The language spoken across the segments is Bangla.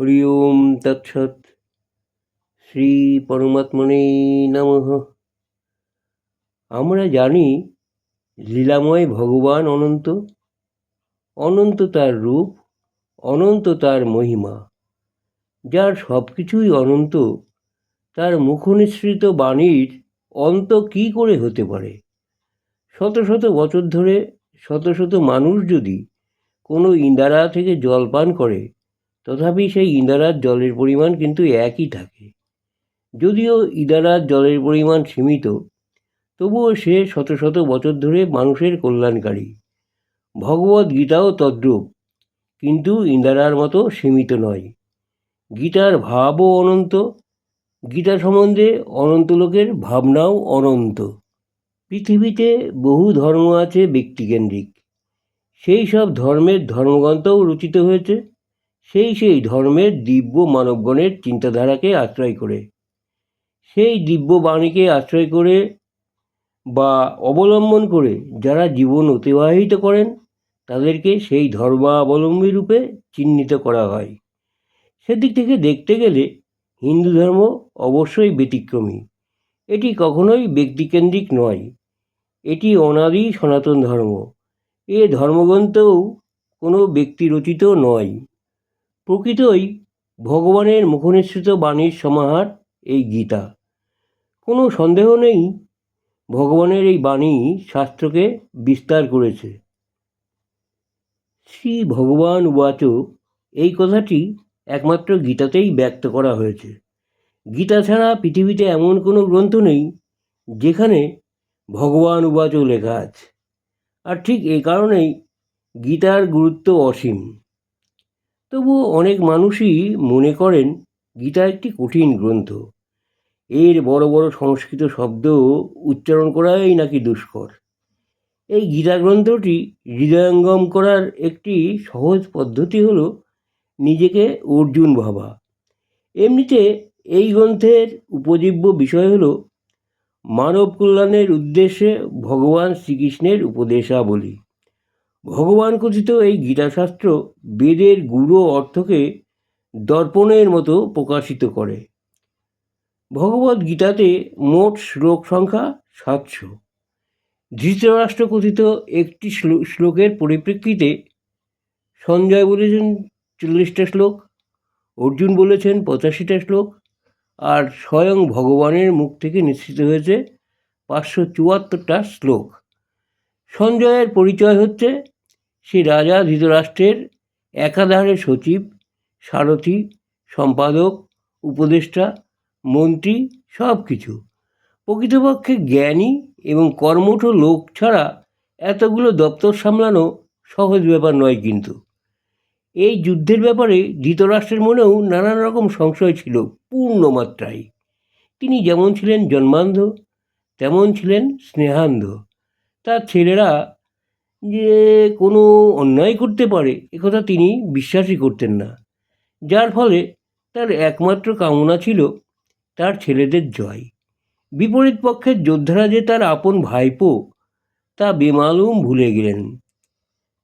হরি ওম তৎসৎ। শ্রী পরমাত্মনে নমঃ। আমরা জানি, লীলাময় ভগবান অনন্ত। অনন্ত তার রূপ, অনন্ত তার মহিমা। যার সব কিছুই অনন্ত, তার মুখনিসৃত বাণীর অন্ত কি করে হতে পারে? শত শত বছর ধরে, শত শত মানুষ যদি কোনো ইন্দারা থেকে জল পান করে তথাপি সেই ইন্দারার জলের পরিমাণ কিন্তু একই থাকে। যদিও ইদারার জলের পরিমাণ সীমিত, তবুও সে শত শত বছর ধরে মানুষের কল্যাণকারী। ভগবদ্ গীতাও তদ্রূপ, কিন্তু ইন্দারার মতো সীমিত নয়। গীতার ভাবও অনন্ত, গীতা সম্বন্ধে অনন্ত লোকের ভাবনাও অনন্ত। পৃথিবীতে বহু ধর্ম আছে ব্যক্তিকেন্দ্রিক। সেই সব ধর্মের ধর্মগ্রন্থও রচিত হয়েছে। সেই সেই ধর্মের দিব্য মানবগণের চিন্তাধারাকে আশ্রয় করে। সেই দিব্য বাণীকে আশ্রয় করে বা অবলম্বন করে যারা জীবন অতিবাহিত করেন, তাদেরকে সেই ধর্মাবলম্বী রূপে চিহ্নিত করা হয়। সেদিক থেকে দেখতে গেলে হিন্দু ধর্ম অবশ্যই ব্যতিক্রমী। এটি কখনোই ব্যক্তিকেন্দ্রিক নয়। এটি অনাদি সনাতন ধর্ম। এ ধর্মগ্রন্থও কোনো ব্যক্তিরচিত নয়। প্রকৃতই ভগবানের মুখনিসৃত বাণীর সমাহার এই গীতা। কোনো সন্দেহ নেই, ভগবানের এই বাণী শাস্ত্রকে বিস্তার করেছে। শ্রী ভগবান উবাচ এই কথাটি একমাত্র গীতাতেই ব্যক্ত করা হয়েছে। গীতা ছাড়া পৃথিবীতে এমন কোনো গ্রন্থ নেই যেখানে ভগবান উবাচ লেখা আছে। আর ঠিক এই কারণেই গীতার গুরুত্ব অসীম। তবুও অনেক মানুষই মনে করেন গীতা একটি কঠিন গ্রন্থ। এর বড় বড় সংস্কৃত শব্দ উচ্চারণ করাই নাকি দুষ্কর। এই গীতা গ্রন্থটি হৃদয়ঙ্গম করার একটি সহজ পদ্ধতি হলো নিজেকে অর্জুন ভাবা। এমনিতে এই গ্রন্থের উপজীব্য বিষয় হলো মানব কল্যাণের উদ্দেশ্যে ভগবান শ্রীকৃষ্ণের উপদেশাবলী। ভগবান কথিত এই গীতাশাস্ত্র বেদের গুরু অর্থকে দর্পণের মতো প্রকাশিত করে। ভগবদ্ গীতাতে মোট শ্লোক সংখ্যা সাতশো। ধৃতরাষ্ট্র কথিত একটি শ্লোকের পরিপ্রেক্ষিতে সঞ্জয় বলেছেন চল্লিশটা শ্লোক, অর্জুন বলেছেন পঁচাশিটা শ্লোক, আর স্বয়ং ভগবানের মুখ থেকে নিশ্চিত হয়েছে পাঁচশো চুয়াত্তরটা শ্লোক। সঞ্জয়ের পরিচয় হচ্ছে সে রাজা ধৃতরাষ্ট্রের একাধারে সচিব, সারথি, সম্পাদক, উপদেষ্টা, মন্ত্রী সব কিছু প্রকৃতপক্ষে জ্ঞানী এবং কর্মঠ লোক ছাড়া এতগুলো দপ্তর সামলানো সহজ ব্যাপার নয় কিন্তু। এই যুদ্ধের ব্যাপারে ধৃতরাষ্ট্রের মনেও নানান রকম সংশয় ছিল পূর্ণ মাত্রায় তিনি যেমন ছিলেন জন্মান্ধ, তেমন ছিলেন স্নেহান্ধ। তার ছেলেরা যে কোনো অন্যায় করতে পারে একথা তিনি বিশ্বাসই করতেন না। যার ফলে তার একমাত্র কামনা ছিল তার ছেলেদের জয়। বিপরীত পক্ষের যোদ্ধারা যে তার আপন ভাইপো, তা বেমালুম ভুলে গেলেন।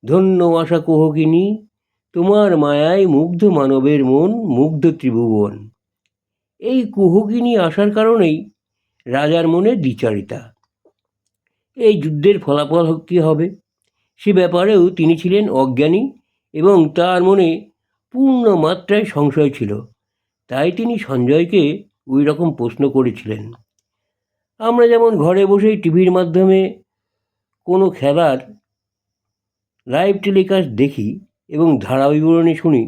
ধন্য আশা কোহকিনী, তোমার মায়ায় মুগ্ধ মানবের মন, মুগ্ধ ত্রিভুবন। এই কুহকিনী আসার কারণেই রাজার মনে দ্বিচারিতা। এই যুদ্ধের ফলাফল কী হবে? সে ব্যাপারেও তিনি ছিলেন অজ্ঞানী এবং তার মনে পূর্ণ মাত্রায় সংশয় ছিল। তাই তিনি সঞ্জয়কে ওই রকম প্রশ্ন করেছিলেন। আমরা যেমন ঘরে বসেই টিভির মাধ্যমে কোনো খেলার লাইভ টেলিকাস্ট দেখি এবং ধারা বিবরণী শুনি,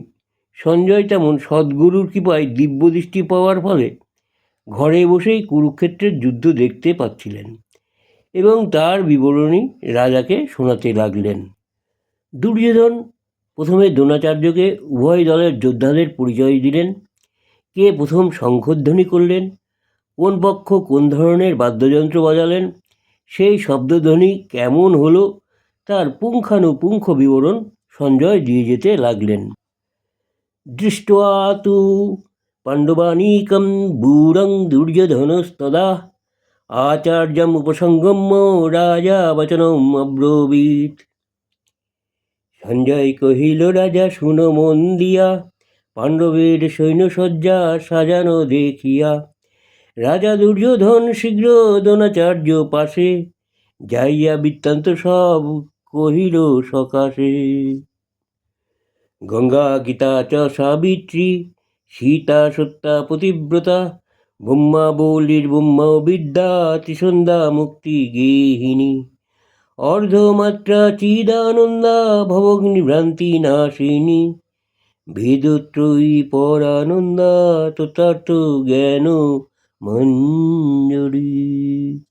সঞ্জয় তেমন সদ্গুরুর কৃপায় দিব্যদৃষ্টি পাওয়ার ফলে ঘরে বসেই কুরুক্ষেত্রের যুদ্ধ দেখতে পাচ্ছিলেন। এবং তার বিবরণী রাজাকে শোনাতে লাগলেন। দুর্যোধন প্রথমে দ্রোণাচার্যকে উভয় দলের যোদ্ধাদের পরিচয় দিলেন। কে প্রথম শঙ্খধ্বনি করলেন? কোন পক্ষ কোন ধরনের বাদ্যযন্ত্র বাজালেন? সেই শব্দধ্বনি কেমন হলো? তার পুঙ্খানুপুঙ্খ বিবরণ সঞ্জয় দিয়ে যেতে লাগলেন। দৃষ্টা পাণ্ডবানীকম বুড়ং দুর্যোধনস্তদা আচার্যম উপসঙ্গম্য রাজা বচনম অব্রবীত সঞ্জয় কহিল রাজা শুনো মন দিয়া পাণ্ডবের সৈন্যসজ্জা সাজানো দেখিয়া রাজা দুর্যোধন শীঘ্র দ্রোণাচার্য পাশে যাইয়া বৃত্তান্ত সব কহিল সকাশে গঙ্গা গীতা চ সাবিত্রী সীতা সত্যা পতিব্রতা ব্রহ্মা বলির বুম্মা বিদ্যা ত্রিসন্ধ্যা মুক্তি গেহিনী অর্ধমাত্রা চিদানন্দা ভবগ্নিভ্রান্তি নাশিনী। ভেদত্রয়ী পরানন্দা তথার্থ জ্ঞান মঞ্জুরি।